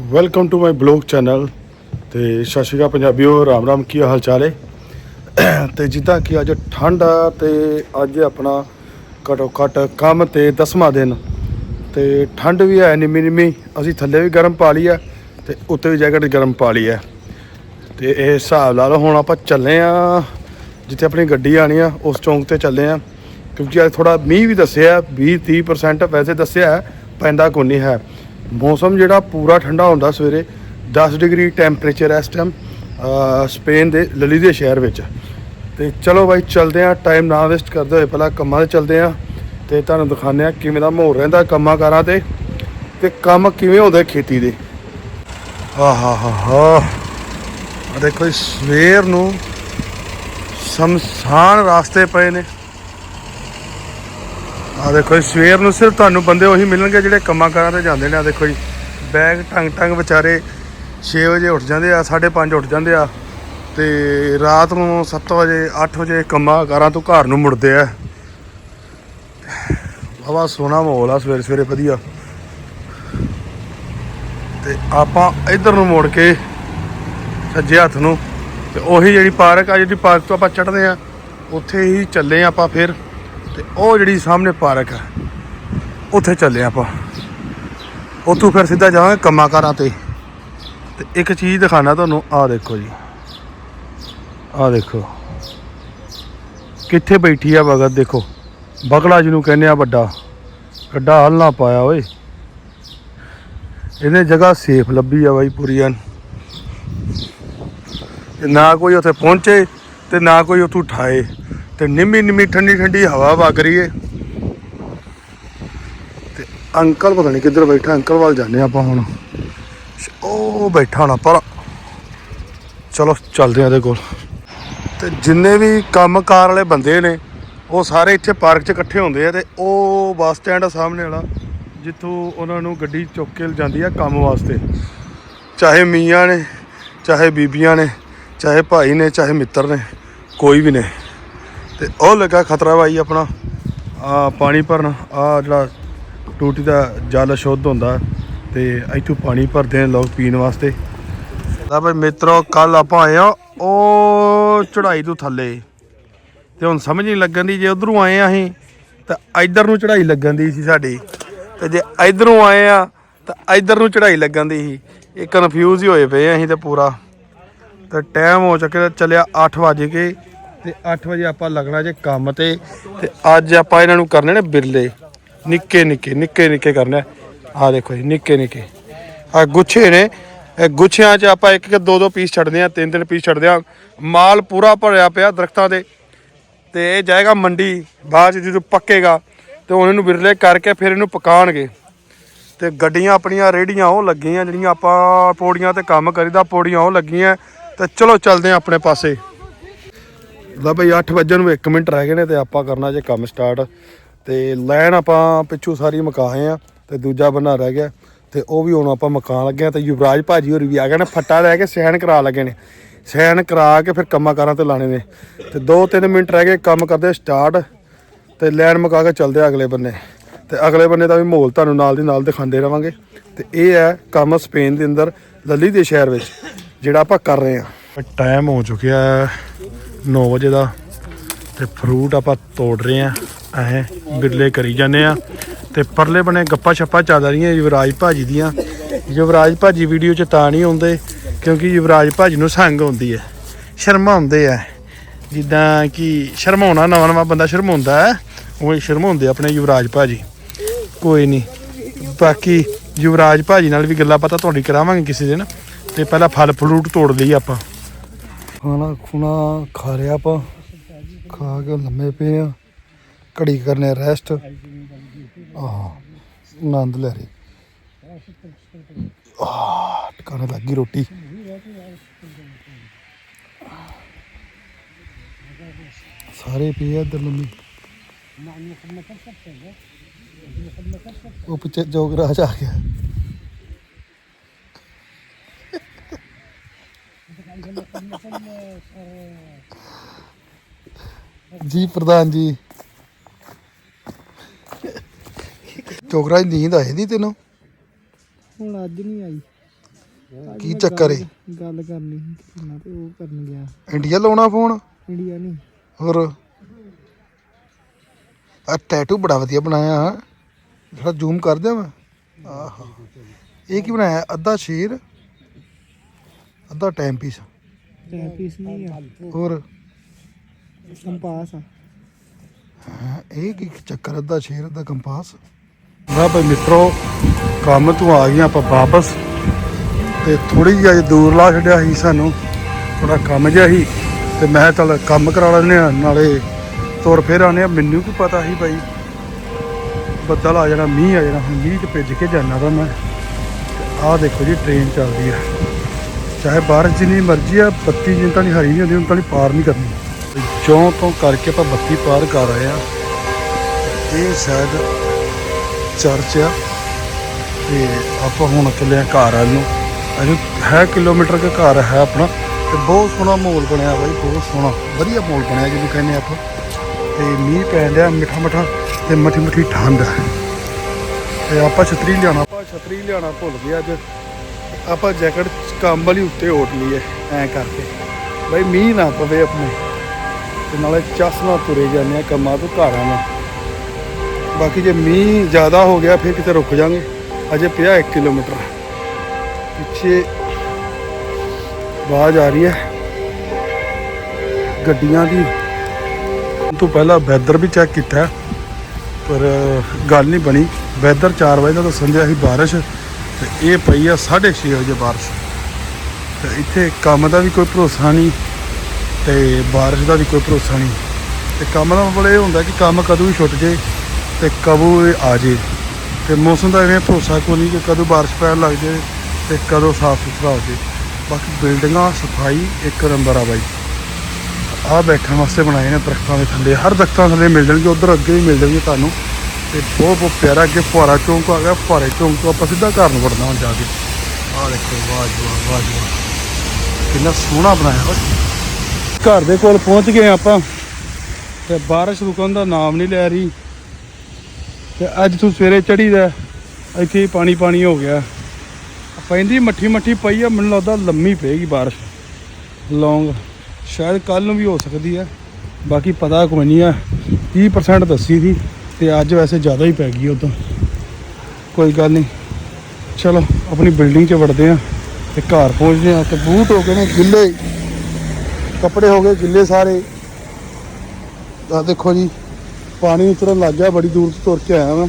Welcome to my blog channel ਤੇ ਸਤਿ ਸ਼੍ਰੀ ਅਕਾਲ ਪੰਜਾਬੀਓ ਰਾਮ ਰਾਮ ਕੀ ਹਾਲ ਚਾਲ ਹੈ ਤੇ ਜਿੱਦਾਂ ਕਿ ਅੱਜ ਠੰਡ ਆ ਤੇ ਅੱਜ ਆਪਣਾ ਘਟੋ ਘਟ ਕੰਮ ਤੇ 10ਵਾਂ ਦਿਨ। ਤੇ ਠੰਡ ਵੀ ਹੈ ਨਿੰਮੀ ਨਿੰਮੀ ਅਸੀਂ ਥੱਲੇ ਵੀ ਗਰਮ ਪਾ ਲਈ ਆ ਤੇ ਉੱਤੇ ਵੀ ਜੈਕਟ ਗਰਮ ਪਾ ਲਈ ਆ। ਤੇ ਇਹ ਹਿਸਾਬ ਲਾ ਲਓ ਹੁਣ ਆਪਾਂ ਚੱਲੇ ਆ ਜਿੱਥੇ ਆਪਣੀ ਗੱਡੀ ਆਣੀ ਆ ਉਸ ਚੌਂਕ ਤੇ ਚੱਲੇ ਆ। ਕਿਉਂਕਿ ਅੱਜ ਥੋੜਾ ਮੀਂਹ ਵੀ ਦੱਸਿਆ 20 30% ਵੈਸੇ ਦੱਸਿਆ ਹੈ, ਪੈਂਦਾ ਕੋਈ ਨਹੀਂ ਹੈ। ਮੌਸਮ ਜਿਹੜਾ ਪੂਰਾ ਠੰਡਾ ਹੁੰਦਾ ਸਵੇਰੇ 10 ਡਿਗਰੀ ਟੈਂਪਰੇਚਰ ਇਸ ਟਾਈਮ ਸਪੇਨ ਦੇ ਲਲੀ ਦੇ ਸ਼ਹਿਰ ਵਿੱਚ। ਤੇ ਚਲੋ ਬਾਈ ਚੱਲਦੇ ਆ ਟਾਈਮ ਨਾ ਵੇਸਟ ਕਰਦੇ ਹੋਏ ਪਹਿਲਾਂ ਕੰਮਾਂ ਤੇ ਚੱਲਦੇ ਆ ਤੇ ਤੁਹਾਨੂੰ ਦਿਖਾਉਂਦੇ ਆ ਕਿਵੇਂ ਦਾ ਮਾਹੌਲ ਰਹਿੰਦਾ ਕੰਮਾਂ ਕਾਰਾਂ ਤੇ। ਤੇ ਕੰਮ ਕਿਵੇਂ ਹੁੰਦੇ ਖੇਤੀ ਦੇ। ਆਹਾ ਹਾ ਹਾ ਦੇਖੋ ਜੀ, ਸਵੇਰ ਨੂੰ ਸਮਸਾਨ ਰਾਸਤੇ ਪਏ ਨੇ। ਆ ਦੇਖੋ ਜੀ, ਸਵੇਰ ਨੂੰ ਸਿਰਫ ਤੁਹਾਨੂੰ ਬੰਦੇ ਉਹੀ ਮਿਲਣਗੇ ਜਿਹੜੇ ਕੰਮਾਂ ਕਾਰਾਂ ਤੇ ਜਾਂਦੇ ਨੇ। ਆ ਦੇਖੋ ਜੀ ਬੈਗ ਟੰਗ ਟੰਗ ਵਿਚਾਰੇ 6 ਵਜੇ ਉੱਠ ਜਾਂਦੇ ਆ 5:30 ਉੱਠ ਜਾਂਦੇ ਆ ਤੇ ਰਾਤ ਨੂੰ 7 ਵਜੇ 8 ਵਜੇ ਕੰਮਾਂ ਕਾਰਾਂ ਤੋਂ ਘਰ ਨੂੰ ਮੁੜਦੇ ਆ। ਬਾਬਾ ਸੋਹਣਾ ਮਾਹੌਲ ਆ ਸਵੇਰੇ ਸਵੇਰੇ ਵਧੀਆ। ਤੇ ਆਪਾਂ ਇੱਧਰ ਨੂੰ ਮੁੜ ਕੇ ਸੱਜੇ ਹੱਥ ਨੂੰ ਤੇ ਉਹੀ ਜਿਹੜੀ ਪਾਰਕ ਆ ਜਿਹੜੀ ਪਾਰਕ ਤੋਂ ਆਪਾਂ ਚੜ੍ਹਦੇ ਆ ਉੱਥੇ ਹੀ ਚੱਲੇ ਆਪਾਂ ਫਿਰ। ਤੇ ਉਹ ਜਿਹੜੀ ਸਾਹਮਣੇ ਪਾਰਕ ਹੈ ਉੱਥੇ ਚੱਲੇ ਆਪਾਂ। ਉੱਥੋਂ ਫਿਰ ਸਿੱਧਾ ਜਾਵਾਂਗੇ ਕੰਮਾਂ ਕਾਰਾਂ ਤੇ। ਤੇ ਇੱਕ ਚੀਜ਼ ਦਿਖਾਣਾ ਤੁਹਾਨੂੰ, ਆਹ ਦੇਖੋ ਜੀ। ਆਹ ਦੇਖੋ। ਕਿੱਥੇ ਬੈਠੀ ਆ ਭਗਤ, ਦੇਖੋ। ਬਗਲਾ ਜਿਹਨੂੰ ਕਹਿੰਦੇ ਆ ਵੱਡਾ। ਗੱਡਾ ਹਲ ਪਾਇਆ ਓਏ। ਇਹਨੇ ਜਗ੍ਹਾ ਸੇਫ ਲੱਭੀ ਆ ਬਾਈ ਪੂਰੀ ਐਨ। ਨਾ ਕੋਈ ਉੱਥੇ ਪਹੁੰਚੇ ਤੇ ਨਾ ਕੋਈ ਉੱਥੋਂ ਠਾਏ ਤੇ ਨਿੰਮੀ ਨਿੰਮੀ ਠੰਡੀ ਠੰਡੀ ਹਵਾ ਵਗ ਰਹੀ ਏ। ਤੇ ਅੰਕਲ ਪਤਾ ਨਹੀਂ ਕਿੱਧਰ ਬੈਠਾ, ਅੰਕਲ ਵੱਲ ਜਾਂਦੇ ਆਪਾਂ ਹੁਣ। ਉਹ ਬੈਠਾ ਹੋਣਾ ਪਰ ਚਲੋ, ਚੱਲਦੇ ਆ ਇਹਦੇ ਕੋਲ। ਤੇ ਜਿੰਨੇ ਵੀ ਕੰਮਕਾਰ ਵਾਲੇ ਬੰਦੇ ਨੇ, ਉਹ ਸਾਰੇ ਇੱਥੇ ਪਾਰਕ 'ਚ ਇਕੱਠੇ ਹੁੰਦੇ ਆ ਤੇ ਉਹ ਬੱਸ ਸਟੈਂਡ ਆ ਸਾਹਮਣੇ ਵਾਲਾ, ਜਿੱਥੋਂ ਉਹਨਾਂ ਨੂੰ ਗੱਡੀ ਚੁੱਕ ਕੇ ਜਾਂਦੀ ਆ ਕੰਮ ਵਾਸਤੇ। ਚਾਹੇ ਮੀਆਂ ਨੇ, ਚਾਹੇ ਬੀਬੀਆਂ ਨੇ, ਚਾਹੇ ਭਾਈ ਨੇ, ਚਾਹੇ ਮਿੱਤਰ ਨੇ, ਕੋਈ ਵੀ ਨੇ। ਤੇ ਉਹ ਲੱਗਾ ਖਤਰਾ ਬਾਈ ਆਪਣਾ। ਆ ਪਾਣੀ ਭਰਨ, ਆ ਜਿਹੜਾ ਟੂਟੀ ਦਾ ਜਲ ਸ਼ੁੱਧ ਹੁੰਦਾ ਤੇ ਇੱਥੋਂ ਪਾਣੀ ਭਰਦੇ ਨੇ ਲੋਕ ਪੀਣ ਵਾਸਤੇ। ਦਾ ਭਾਈ ਮਿੱਤਰੋ ਕੱਲ ਆਪਾਂ ਆਏ ਆ, ਉਹ ਚੜਾਈ ਤੋਂ ਥੱਲੇ। ਤੇ ਹੁਣ ਸਮਝ ਨਹੀਂ ਲੱਗਣ ਦੀ, ਜੇ ਉਧਰੋਂ ਆਏ ਆ ਅਸੀਂ, ਤਾਂ ਇੱਧਰ ਨੂੰ ਚੜਾਈ ਲੱਗਣ ਦੀ ਸੀ ਸਾਡੀ। ਤੇ ਜੇ ਇੱਧਰੋਂ ਆਏ ਆ, ਤਾਂ ਇੱਧਰ ਨੂੰ ਚੜਾਈ ਲੱਗਣ ਦੀ ਸੀ। ਇਹ ਕਨਫਿਊਜ਼ ਹੀ ਹੋਏ ਪਏ ਅਸੀਂ ਤੇ ਪੂਰਾ। ਤੇ ਟਾਈਮ ਹੋ ਚੁੱਕਿਆ, ਚੱਲਿਆ 8 ਵਜੇ ਕੇ ਤੇ 8 ਵਜੇ ਆਪਾਂ ਲੱਗਣਾ ਜੇ ਕੰਮ ਤੇ ਤੇ ਅੱਜ ਆਪਾਂ ਇਹਨਾਂ ਨੂੰ ਕਰਨੇ ਨੇ ਬਿਰਲੇ। ਨਿੱਕੇ ਨਿੱਕੇ ਨਿੱਕੇ ਨਿੱਕੇ ਕਰਨੇ ਆ। ਦੇਖੋ ਜੀ, ਨਿੱਕੇ ਨਿੱਕੇ। ਆ ਗੁੱਛੇ ਨੇ। ਇਹ ਗੁੱਛਿਆਂ 'ਚ ਆਪਾਂ ਇੱਕ ਇੱਕ ਦੋ ਦੋ ਪੀਸ ਛੱਡਦੇ ਆ ਤਿੰਨ ਤਿੰਨ ਪੀਸ ਛੱਡਦੇ ਆ। ਮਾਲ ਪੂਰਾ ਭਰਿਆ ਪਿਆ ਦਰਖਤਾਂ ਦੇ ਤੇ ਇਹ ਜਾਏਗਾ ਮੰਡੀ, ਬਾਅਦ 'ਚ ਜਦੋਂ ਪੱਕੇਗਾ, ਤੇ ਉਹਨਾਂ ਨੂੰ ਬਿਰਲੇ ਕਰਕੇ ਫਿਰ ਇਹਨੂੰ ਪਕਾਣਗੇ। ਤੇ ਗੱਡੀਆਂ ਆਪਣੀਆਂ ਰੇੜੀਆਂ ਉਹ ਲੱਗੀਆਂ ਜਿਹੜੀਆਂ ਆਪਾਂ ਪੌੜੀਆਂ ਤੇ ਕੰਮ ਕਰੀਦਾ, ਪੌੜੀਆਂ ਉਹ ਲੱਗੀਆਂ। ਤੇ ਚਲੋ ਚੱਲਦੇ ਆ ਆਪਣੇ ਪਾਸੇ। ਲਾ ਬਈ 8 ਵਜੇ ਨੂੰ 1 ਮਿੰਟ ਰਹਿ ਗਏ ਨੇ ਤੇ ਆਪਾਂ ਕਰਨਾ ਜੇ ਕੰਮ ਸਟਾਰਟ ਤੇ ਲਾਈਨ ਆਪਾਂ ਪਿੱਛੋਂ ਸਾਰੀ ਮਕਾਏ ਆ ਤੇ ਦੂਜਾ ਬੰਨਾ ਰਹਿ ਗਿਆ। ਤੇ ਉਹ ਵੀ ਹੁਣ ਆਪਾਂ ਮਕਾਨ ਲੱਗੇ ਆ ਤੇ ਯੁਵਰਾਜ ਭਾਜੀ ਹੋਰ ਵੀ ਆ ਗਏ ਨੇ, ਫੱਟਾ ਲੈ ਕੇ ਸਹਿਣ ਕਰਾ ਲੱਗੇ ਨੇ। ਸਹਿਣ ਕਰਾ ਕੇ ਫਿਰ ਕੰਮਾਂ ਕਾਰਾਂ ਤੇ ਲਾਣੇ ਨੇ। ਤੇ 2-3 ਮਿੰਟ ਰਹਿ ਗਏ, ਕੰਮ ਕਰਦੇ ਸਟਾਰਟ ਤੇ ਲਾਈਨ ਮਕਾ ਕੇ ਚੱਲਦੇ ਆ ਅਗਲੇ ਬੰਨੇ। ਤੇ ਅਗਲੇ ਬੰਨੇ ਦਾ ਵੀ ਮਾਹੌਲ ਤੁਹਾਨੂੰ ਨਾਲ ਦੀ ਨਾਲ ਦਿਖਾਉਂਦੇ ਰਵਾਂਗੇ। ਤੇ ਇਹ ਹੈ ਕੰਮ ਸਪੇਨ ਦੇ ਅੰਦਰ, ਲੱਲੀ ਦੇ ਸ਼ਹਿਰ ਵਿੱਚ, ਜਿਹੜਾ ਆਪਾਂ ਕਰ ਰਹੇ ਹਾਂ ਟਾਈਮ ਹੋ ਚੁੱਕਿਆ ਹੈ। 9 ਵਜੇ ਦਾ ਤੇ ਫਰੂਟ ਆਪਾਂ ਤੋੜ ਰਹੇ ਆ ਐ ਬਿਰਲੇ ਕਰੀ ਜਾਂਦੇ ਆ ਤੇ ਪਰਲੇ ਬਣੇ ਗੱਪਾ ਛੱਪਾ ਚੱਲ ਰਹੀਆਂ ਯੁਵਰਾਜ ਭਾਜੀ ਦੀਆਂ। ਯੁਵਰਾਜ ਭਾਜੀ ਵੀਡੀਓ 'ਚ ਤਾਂ ਨਹੀਂ ਆਉਂਦੇ, ਕਿਉਂਕਿ ਯੁਵਰਾਜ ਭਾਜੀ ਨੂੰ ਸੰਗ ਆਉਂਦੀ ਹੈ। ਸ਼ਰਮਾਉਂਦੇ ਆ। ਜਿੱਦਾਂ ਕਿ ਸ਼ਰਮਾਉਣਾ ਨਵਾਂ ਨਵਾਂ ਬੰਦਾ ਸ਼ਰਮਾਉਂਦਾ ਹੈ, ਉਹ ਸ਼ਰਮਾਉਂਦੇ ਆਪਣੇ ਯੁਵਰਾਜ ਭਾਜੀ। ਕੋਈ ਨਹੀਂ, ਬਾਕੀ ਯੁਵਰਾਜ ਭਾਜੀ ਨਾਲ ਵੀ ਗੱਲਾਂ ਪਤਾ ਤੁਹਾਡੀ ਕਰਾਵਾਂਗੇ ਕਿਸੇ ਦਿਨ। ਤੇ ਪਹਿਲਾਂ ਫਲ ਫਰੂਟ ਤੋੜ ਲਈ ਆਪਾਂ। ਖਾਣਾ ਖੁਣਾ ਖਾ ਲਿਆ ਆਪਾਂ। ਖਾ ਕੇ ਲੰਮੇ ਪਏ ਆ। ਘੜੀ ਕਰਨੇ ਰੈਸਟ ਆਹ, ਆਨੰਦ ਲੈ ਰਹੇ। ਆਹ, ਟਿਕਾਣੇ ਲੱਗੀ ਰੋਟੀ। ਸਾਰੇ ਪਏ ਆ ਇੱਧਰ ਲੰਮੇ। ਉਹ ਪਿੱਛੇ ਜੋਗਰਾਜ ਆ ਗਿਆ। ਜੀ ਪ੍ਰਧਾਨ ਜੀ। ਚੋਕਰਾ ਦੀ ਨੀਂਦ ਆਈ ਨਹੀਂ ਤੈਨੂੰ? ਹੁਣ ਅੱਜ ਨਹੀਂ ਆਈ। ਕੀ ਚੱਕਰ ਏ? ਗੱਲ ਕਰਨੀ ਸੀ ਕਿਸੇ ਨਾਲ ਤੇ ਉਹ ਕਰਨ ਗਿਆ। ਇੰਡੀਆ ਲਾਉਣਾ ਫੋਨ? ਇੰਡੀਆ ਨਹੀਂ ਹੋਰ? ਆ ਟੈਟੂ ਬੜਾ ਵਧੀਆ ਬਣਾਇਆ। ਹਾਂ ਜ਼ੂਮ ਕਰ ਦਿਆਂ ਮੈਂ। ਆਹਾ। ਇਹ ਕੀ ਬਣਾਇਆ? ਅੱਧਾ ਸ਼ੇਰ ਅੱਧਾ ਟਾਈਮ ਪੀਸ ਨਹੀਂ ਆ। ਹੋਰ? ਕੰਪਾਸ ਆ। ਹੈਂ, ਇਹ ਕੀ ਚੱਕਰ ਅੱਧਾ ਸ਼ੇਰ ਅੱਧਾ ਕੰਪਾਸ ਨਾ ਭਾਈ ਮਿੱਤਰੋ ਕੰਮ ਤੋਂ ਆ ਗਏ ਆਪਾਂ ਵਾਪਸ। ਤੇ ਥੋੜੀ ਜਿਹੀ ਅੱਜ ਦੂਰ ਲਾ ਛੱਡਿਆ ਸੀ ਸਾਨੂੰ। ਥੋੜਾ ਕੰਮ ਜਿਹਾ ਸੀ। ਤੇ ਮੈਂ ਕਿਹਾ ਚੱਲ ਕੰਮ ਕਰਾ ਲੈਂਦੇ ਆ ਨਾਲੇ ਤੁਰ ਫੇਰ ਆਨੇ ਆ ਮੈਨੂੰ ਕੀ ਪਤਾ ਸੀ ਭਾਈ ਬੱਦਲ ਆ ਜਾਣਾ ਮੀਂਹ ਆ ਜਾਣਾ। ਹੁਣ ਮੀਂਹ ਚ ਭਿੱਜ ਕੇ ਜਾਣਾ ਤਾਂ ਮੈਂ। ਆਹ ਦੇਖੋ ਜੀ ਟ੍ਰੇਨ ਚੱਲਦੀ ਆ। ਚਾਹੇ ਬਾਰਿਸ਼ ਜਿੰਨੀ ਮਰਜ਼ੀ ਆ ਬੱਤੀ ਜਿੰਨ ਤਾਂ ਨਹੀਂ ਹਰੀ ਨਹੀਂ ਹੁੰਦੀ ਉਹਨਾਂ ਤਾਂ ਪਾਰ ਨਹੀਂ ਕਰਨੀ। ਜਿਉਂ ਤੋਂ ਕਰਕੇ ਆਪਾਂ ਬੱਤੀ ਪਾਰ ਕਰ ਆਏ ਆ। ਇਹ ਸ਼ਾਇਦ ਚਰਚ ਆ ਤੇ ਆਪਾਂ ਹੁਣ ਚੱਲੇ ਆ ਘਰ ਵੱਲ ਨੂੰ। ਅਜੇ ਹੈ ਕਿਲੋਮੀਟਰ ਕੇ ਘਰ ਹੈ ਆਪਣਾ ਤੇ ਬਹੁਤ ਸੋਹਣਾ ਮਾਹੌਲ ਬਣਿਆ ਬਾਈ ਬਹੁਤ ਸੋਹਣਾ। ਵਧੀਆ ਮਾਹੌਲ ਬਣਿਆ ਜਿਹਨੂੰ ਕਹਿੰਦੇ ਆਪਾਂ। ਤੇ ਮੀਂਹ ਪੈਣ ਡਿਆ ਮਿੱਠਾ ਮਿੱਠਾ ਤੇ ਮੱਠੀ ਮੱਠੀ ਠੰਡ। ਹੈ ਤੇ ਆਪਾਂ ਛਤਰੀ ਲਿਆਣਾ ਆਪਾਂ ਛਤਰੀ ਲਿਆਣਾ ਭੁੱਲ ਗਏ ਅੱਜ। ਆਪਾਂ ਜੈਕਟ ਕੰਮ ਵਾਲੀ ਉੱਤੇ ਓਟ ਲਈਏ, ਐ ਕਰਕੇ। ਬਈ ਮੀਂਹ ਨਾ ਪਵੇ ਆਪਣੇ। ਤੇ ਨਾਲੇ ਚਸ ਚਸਨਾ ਤੁਰੇ ਜਾਂਦੇ ਆ ਕੰਮਾਂ ਤੋਂ ਘਰਾਂ ਨੂੰ ਬਾਕੀ ਜੇ ਮੀਂਹ ਜ਼ਿਆਦਾ ਹੋ ਗਿਆ, ਫਿਰ ਕਿਤੇ ਰੁਕ ਜਾਾਂਗੇ। ਅਜੇ ਪਿਆ 1 ਕਿਲੋਮੀਟਰ। ਪਿੱਛੇ ਆਵਾਜ਼ ਆ ਰਹੀ ਹੈ। ਗੱਡੀਆਂ ਦੀ। ਉਹ ਤੋਂ ਪਹਿਲਾਂ ਵੈਦਰ ਵੀ ਚੈੱਕ ਕੀਤਾ। ਪਰ ਗੱਲ ਨਹੀਂ ਬਣੀ। ਵੈਦਰ 4 ਵਜੇ ਦਾ ਦੱਸਣ ਦਿਆ ਸੀ ਬਾਰਿਸ਼। ਤੇ ਇਹ ਪਈ ਆ 6:30 ਵਜੇ ਬਾਰਿਸ਼। ਤੇ ਇੱਥੇ ਕੰਮ ਦਾ ਵੀ ਕੋਈ ਭਰੋਸਾ ਨਹੀਂ ਤੇ ਬਾਰਿਸ਼ ਦਾ ਵੀ ਕੋਈ ਭਰੋਸਾ ਨਹੀਂ। ਤੇ ਕੰਮ ਦਾ ਮਤਲਬ ਇਹ ਹੁੰਦਾ ਕਿ ਕੰਮ ਕਦੋਂ ਵੀ ਛੁੱਟ ਜੇ ਤੇ ਕਦੋਂ ਇਹ ਆ ਜੇ। ਤੇ ਮੌਸਮ ਦਾ ਐਵੇਂ ਭਰੋਸਾ ਕੋਈ ਨਹੀਂ ਕਿ ਕਦੋਂ ਬਾਰਿਸ਼ ਪੈਣ ਲੱਗ ਜੇ ਤੇ ਕਦੋਂ ਸਾਫ਼ ਸੁਥਰਾ ਹੋ ਜੇ। ਬਾਕੀ ਬਿਲਡਿੰਗਾਂ, ਸਫ਼ਾਈ ਇੱਕ ਨੰਬਰ ਆ ਬਾਈ। ਆਹ ਬੈਠਣ ਵਾਸਤੇ ਬਣਾਏ ਨੇ ਦਰਖਤਾਂ ਦੇ ਥੱਲੇ। ਹਰ ਦਰਖਤਾਂ ਥੱਲੇ ਮਿਲ ਜਾਣਗੇ, ਉਧਰ ਅੱਗੇ ਵੀ ਮਿਲ ਜਾਣਗੇ ਤੁਹਾਨੂੰ। ਤੇ ਬਹੁਤ ਬਹੁਤ ਪਿਆਰਾ ਅੱਗੇ ਫੁਆਰਾ ਚੌਂਕ ਆ ਗਿਆ ਫੁਆਰੇ ਚੌਂਕ ਤੋਂ ਆਪਾਂ ਸਿੱਧਾ ਘਰ ਨੂੰ ਵੜਨਾ ਹੁਣ ਜਾ ਕੇ। ਆਹ ਦੇਖੋ, ਵਾਹ ਜੀ ਵਾਹ ਜੀ ਕਿੰਨਾ ਸੋਹਣਾ ਬਣਾਇਆ ਘਰ ਦੇ ਕੋਲ ਪਹੁੰਚ ਗਏ ਆਪਾਂ, ਤੇ ਬਾਰਿਸ਼ ਰੁਕਣ ਦਾ ਨਾਮ ਨਹੀਂ ਲੈ ਰਹੀ। ਤੇ ਅੱਜ ਤੂੰ ਸਵੇਰੇ ਚੜੀ ਦਾ ਇੱਥੇ ਹੀ ਪਾਣੀ ਪਾਣੀ ਹੋ ਗਿਆ। ਪੈਂਦੀ ਮੱਠੀ ਮੱਠੀ ਪਈ ਆ, ਮੈਨੂੰ ਲੱਗਦਾ ਲੰਮੀ ਪਏਗੀ ਬਾਰਿਸ਼। ਲੌਂਗ, ਸ਼ਾਇਦ ਕੱਲ ਨੂੰ ਵੀ ਹੋ ਸਕਦੀ ਹੈ ਬਾਕੀ ਪਤਾ ਕੋਈ ਨਹੀਂ ਆ 30% ਦੱਸੀ ਸੀ। ਤੇ ਅੱਜ ਵੈਸੇ ਜ਼ਿਆਦਾ ਹੀ ਪੈ ਗਈ ਉਦੋਂ ਕੋਈ ਗੱਲ ਨਹੀਂ। ਚਲੋ, ਆਪਣੀ ਬਿਲਡਿੰਗ 'ਚ ਵੜਦੇ ਆ ਤੇ ਘਰ ਪਹੁੰਚਦੇ ਆ ਤੇ ਬੂਟ ਹੋ ਗਏ ਨੇ ਗਿੱਲੇ। ਕੱਪੜੇ ਹੋ ਗਏ ਗਿੱਲੇ ਸਾਰੇ। ਆ ਦੇਖੋ ਜੀ, ਪਾਣੀ ਉਤਰਨ ਲੱਗ ਗਿਆ, ਬੜੀ ਦੂਰ ਤੋਂ ਤੁਰ ਕੇ ਆਇਆ ਮੈਂ।